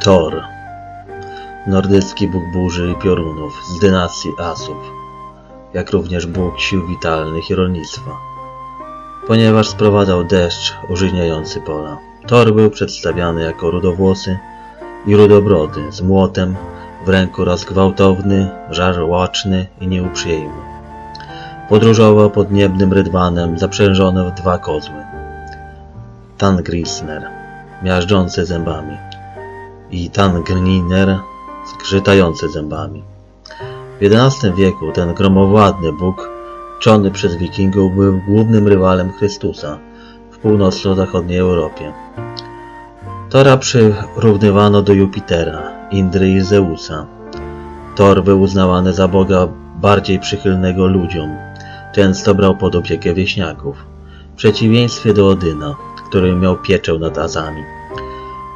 Thor. Nordycki bóg burzy i piorunów z dynastii Asów, jak również bóg sił witalnych i rolnictwa. Ponieważ sprowadzał deszcz użyźniający pola. Thor był przedstawiany jako rudowłosy i rudobrody, z młotem w ręku raz gwałtowny, żarłaczny i nieuprzejmy. Podróżował pod niebnym rydwanem zaprzężony w dwa kozły. Tangrisner, miażdżący zębami i Tangniner, zgrzytający zębami. W XI wieku ten gromowładny Bóg, czony przez wikingów, był głównym rywalem Chrystusa w północno-zachodniej Europie. Tora przyrównywano do Jupitera, Indry i Zeusa. Thor był uznawany za boga bardziej przychylnego ludziom. Często brał pod opiekę wieśniaków, w przeciwieństwie do Odyna, który miał pieczę nad Azami.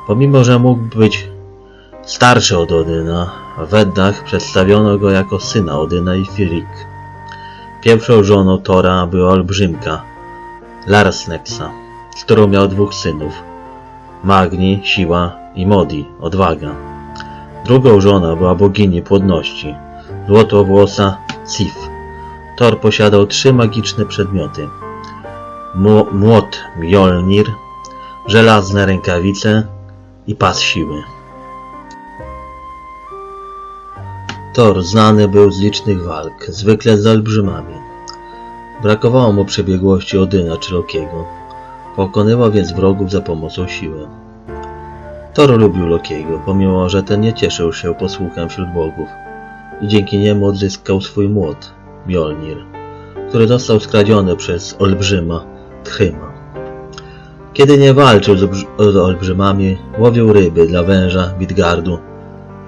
Pomimo, że mógł być starszy od Odyna, w Eddach przedstawiono go jako syna Odyna i Firik. Pierwszą żoną Tora była olbrzymka, Larsneksa, z którą miał dwóch synów, Magni, siła i Modi, odwaga. Drugą żoną była bogini płodności, złotowłosa Sif. Thor posiadał trzy magiczne przedmioty. Mło- Młot Mjolnir, żelazne rękawice i pas siły. Thor znany był z licznych walk, zwykle z olbrzymami. Brakowało mu przebiegłości Odyna czy Lokiego. Pokonywał więc wrogów za pomocą siły. Thor lubił Lokiego, pomimo że ten nie cieszył się posłuchem wśród bogów i dzięki niemu odzyskał swój młot, Mjolnir, który został skradziony przez olbrzyma Tchyma. Kiedy nie walczył z, z olbrzymami, łowił ryby dla węża Midgardu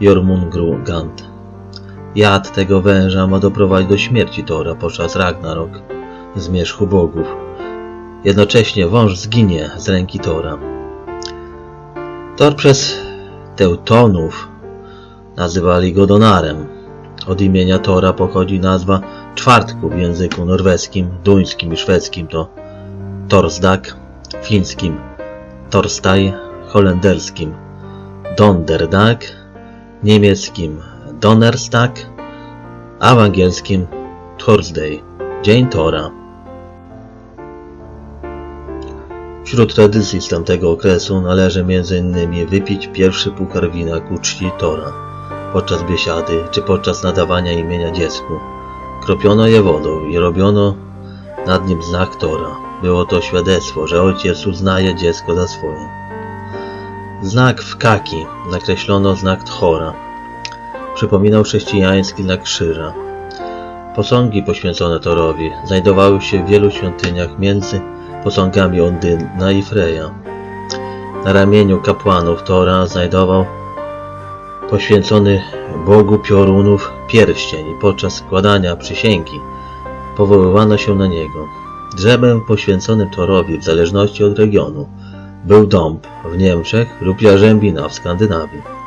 Jormungandr. Jad tego węża ma doprowadzić do śmierci Tora podczas Ragnarok, zmierzchu bogów. Jednocześnie wąż zginie z ręki Tora. Thor przez Teutonów nazywali go Donarem. Od imienia Tora pochodzi nazwa czwartku w języku norweskim, duńskim i szwedzkim to Torsdag, fińskim Torstaj, holenderskim Donderdag, niemieckim Donnerstag, a w angielskim Thursday, Dzień Tora. Wśród tradycji z tamtego okresu należy m.in. wypić pierwszy puchar wina ku czci Tora podczas biesiady czy podczas nadawania imienia dziecku. Kropiono je wodą i robiono nad nim znak Tora. Było to świadectwo, że ojciec uznaje dziecko za swoje. Znak w kaki nakreślono znak Thora. Przypominał chrześcijański znak krzyża. Posągi poświęcone Torowi znajdowały się w wielu świątyniach między posągami Ondyna i Freja. Na ramieniu kapłanów Tora znajdował poświęcony Bogu piorunów pierścień i podczas składania przysięgi powoływano się na niego. Drzewem poświęconym Torowi w zależności od regionu był dąb w Niemczech lub jarzębina w Skandynawii.